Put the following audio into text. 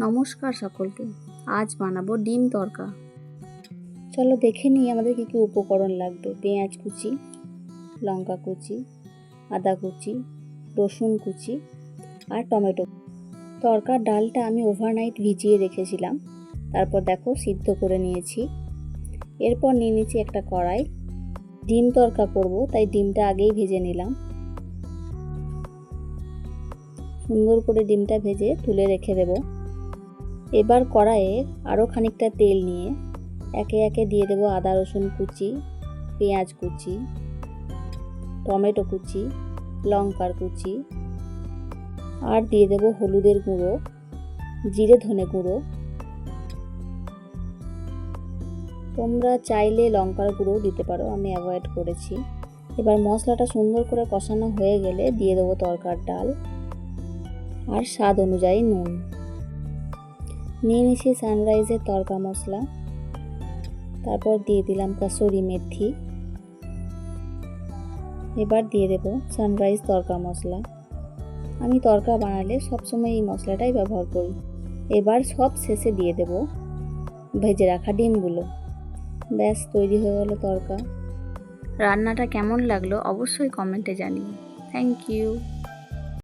নমস্কার সকলকে, আজ বানাবো ডিম তরকা। চলো দেখে নিই আমাদের কী কী উপকরণ লাগবে। পেঁয়াজ কুচি, লঙ্কা কুচি, আদা কুচি, রসুন কুচি আর টমেটো। তরকার ডালটা আমি ওভারনাইট ভিজিয়ে রেখেছিলাম। তারপর দেখো সিদ্ধ করে নিয়েছি। এরপর নিয়ে নিয়েছি একটা কড়াই। ডিম তরকা করব, তাই ডিমটা আগেই ভেজে নিলাম। সুন্দর করে ডিমটা ভেজে তুলে রেখে দেব। এবার কড়াইয়ে আরও খানিকটা তেল নিয়ে একে একে দিয়ে দেবো আদা, রসুন কুচি, পেঁয়াজ কুচি, টমেটো কুচি, লঙ্কার কুচি আর দিয়ে দেব হলুদের গুঁড়ো, জিরে ধনে গুঁড়ো। তোমরা চাইলে লঙ্কার গুঁড়ো দিতে পারো, আমি অ্যাভয়েড করেছি। এবার মশলাটা সুন্দর করে কষানো হয়ে গেলে দিয়ে দেবো তরকার ডাল আর স্বাদ অনুযায়ী নুন। নিয়ে নিয়েছি সানরাইজের তরকা মশলা। তারপর দিয়ে দিলাম কাসুরি মেথি। এবার দিয়ে দেব সানরাইজ তরকা মশলা। আমি তরকা বানালে সবসময় এই মশলাটাই ব্যবহার করি। এবার সব শেষে দিয়ে দেব ভেজে রাখা ডিমগুলো। ব্যাস, তৈরি হয়ে গেল তরকা। রান্নাটা কেমন লাগল অবশ্যই কমেন্টে জানিও। Thank you